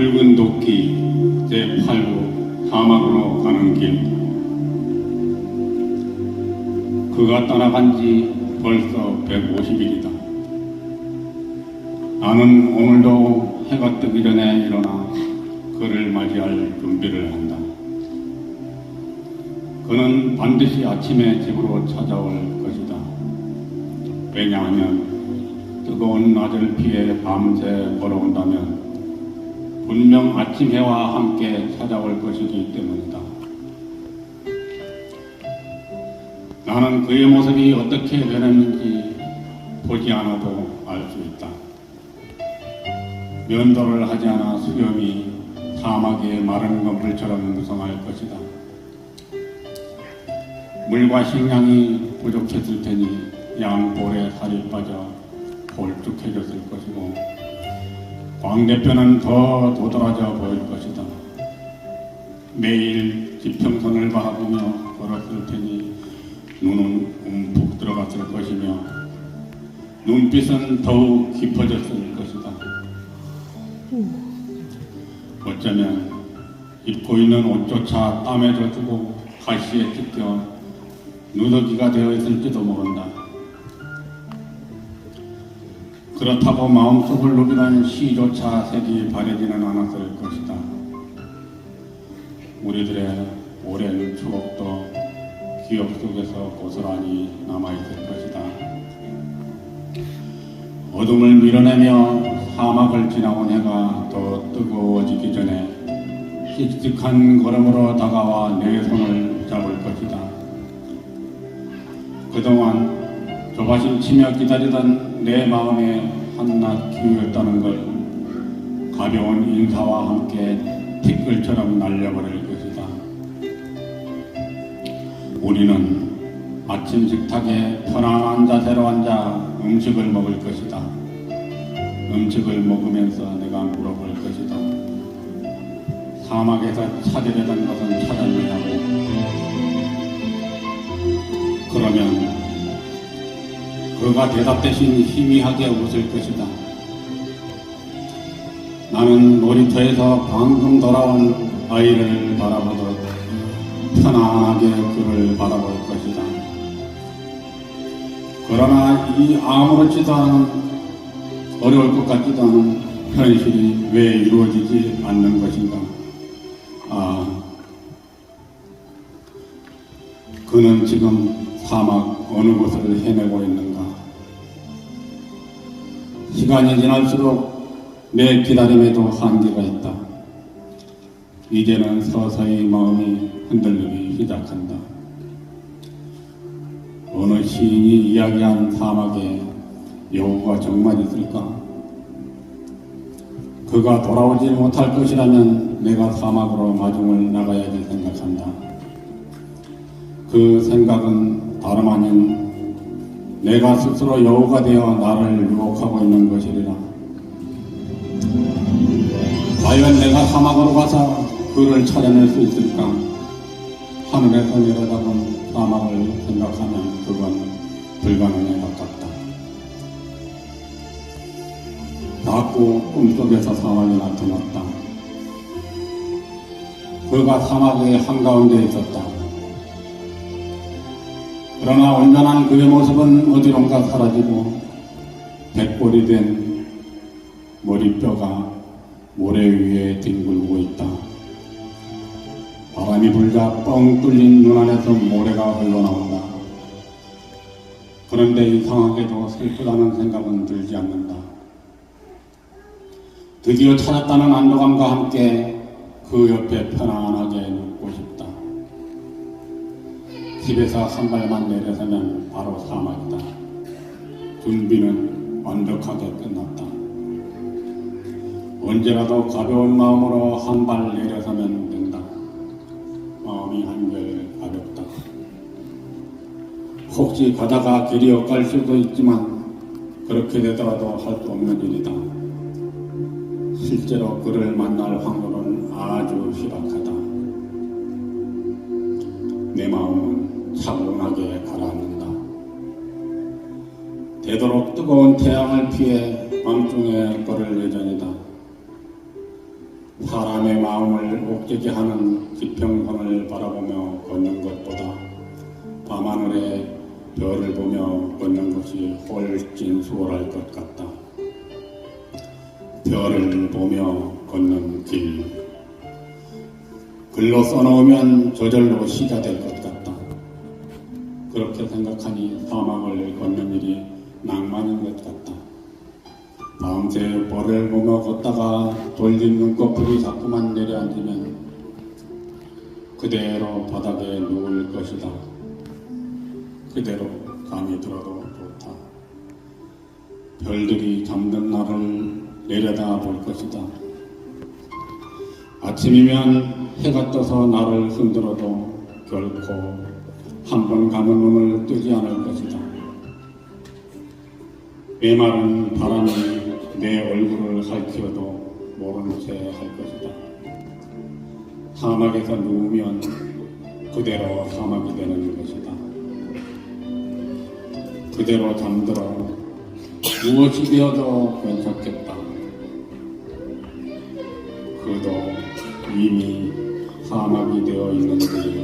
붉은 도끼 제8구 사막으로 가는 길 그가 떠나간 지 벌써 150일이다. 나는 오늘도 해가 뜨기 전에 일어나 그를 맞이할 준비를 한다. 그는 반드시 아침에 집으로 찾아올 것이다. 왜냐하면 뜨거운 낮을 피해 밤새 걸어온다면 분명 아침 해와 함께 찾아올 것이기 때문이다. 나는 그의 모습이 어떻게 변했는지 보지 않아도 알 수 있다. 면도를 하지 않아 수염이 사막의 마른 건물처럼 무성할 것이다. 물과 식량이 부족했을 테니 양볼에 살이 빠져 볼쭉해졌을 것이고 광대뼈는 더 도드라져 보일 것이다. 매일 지평선을 바라보며 걸었을 테니 눈은 움푹 들어갔을 것이며 눈빛은 더욱 깊어졌을 것이다. 어쩌면 입고 있는 옷조차 땀에 젖고 가시에 찢겨 누더기가 되어 있을지도 모른다. 그렇다고 마음속을 누비던 시조차 색이 바래지는 않았을 것이다. 우리들의 오랜 추억도 기억 속에서 고스란히 남아있을 것이다. 어둠을 밀어내며 사막을 지나온 해가 더 뜨거워지기 전에 씩씩한 걸음으로 다가와 내 손을 잡을 것이다. 그동안 조바심 치며 기다리던 내 마음에 한낱 기울였다는 걸 가벼운 인사와 함께 티끌처럼 날려버릴 것이다. 우리는 아침 식탁에 편안한 자세로 앉아 음식을 먹을 것이다. 음식을 먹으면서 내가 물어볼 것이다. 사막에서 찾으려던 것은 찾았느냐고. 그러면 그가 대답 대신 희미하게 웃을 것이다. 나는 놀이터에서 방금 돌아온 아이를 바라보듯 편안하게 그를 바라볼 것이다. 그러나 이 아무렇지도 않은 어려울 것 같지도 않은 현실이 왜 이루어지지 않는 것인가? 아, 그는 지금 사막 어느 곳을 헤매고 있는가? 시간이 지날수록 내 기다림에도 한계가 있다. 이제는 서서히 마음이 흔들리기 시작한다. 어느 시인이 이야기한 사막에 여우가 정말 있을까? 그가 돌아오지 못할 것이라면 내가 사막으로 마중을 나가야지 생각한다. 그 생각은 다름 아닌 내가 스스로 여우가 되어 나를 유혹하고 있는 것이리라. 과연 내가 사막으로 가서 그를 찾아낼 수 있을까? 하늘에서 내려다본 사막을 생각하면 그건 불가능에 가깝다. 자꾸 꿈속에서 상황이 나타났다. 그가 사막의 한가운데 있었다. 그러나 온전한 그의 모습은 어디론가 사라지고 백골이 된 머리뼈가 모래 위에 뒹굴고 있다. 바람이 불자 뻥 뚫린 눈 안에서 모래가 흘러나온다. 그런데 이상하게도 슬프다는 생각은 들지 않는다. 드디어 찾았다는 안도감과 함께 그 옆에 편안하게. 집에서 한 발만 내려서면 바로 사막이다. 준비는 완벽하게 끝났다. 언제라도 가벼운 마음으로 한 발 내려서면 된다. 마음이 한결 가볍다. 혹시 가다가 길이 엇갈 수도 있지만 그렇게 되더라도 할 수 없는 일이다. 실제로 그를 만날 확률은 아주 희박하다. 내 마음은 되도록 뜨거운 태양을 피해 밤중에 걸을 예정이다. 사람의 마음을 옥죄게 하는 지평선을 바라보며 걷는 것보다 밤하늘에 별을 보며 걷는 것이 훨씬 수월할 것 같다. 별을 보며 걷는 길. 글로 써놓으면 저절로 시가 될 것 같다. 그렇게 생각하니 사막을 걷는 일이 낭만인 것 같다. 밤새 벌을 보며 걷다가 돌진 눈꺼풀이 자꾸만 내려앉으면 그대로 바닥에 누울 것이다. 그대로 잠이 들어도 좋다. 별들이 잠든 날을 내려다 볼 것이다. 아침이면 해가 떠서 나를 흔들어도 결코 한 번 감은 눈을 뜨지 않을 것이다. 메마른 바람이 내 얼굴을 살피어도 모른 채 할 것이다. 사막에서 누우면 그대로 사막이 되는 것이다. 그대로 잠들어 무엇이 되어도 괜찮겠다. 그도 이미 사막이 되어 있는지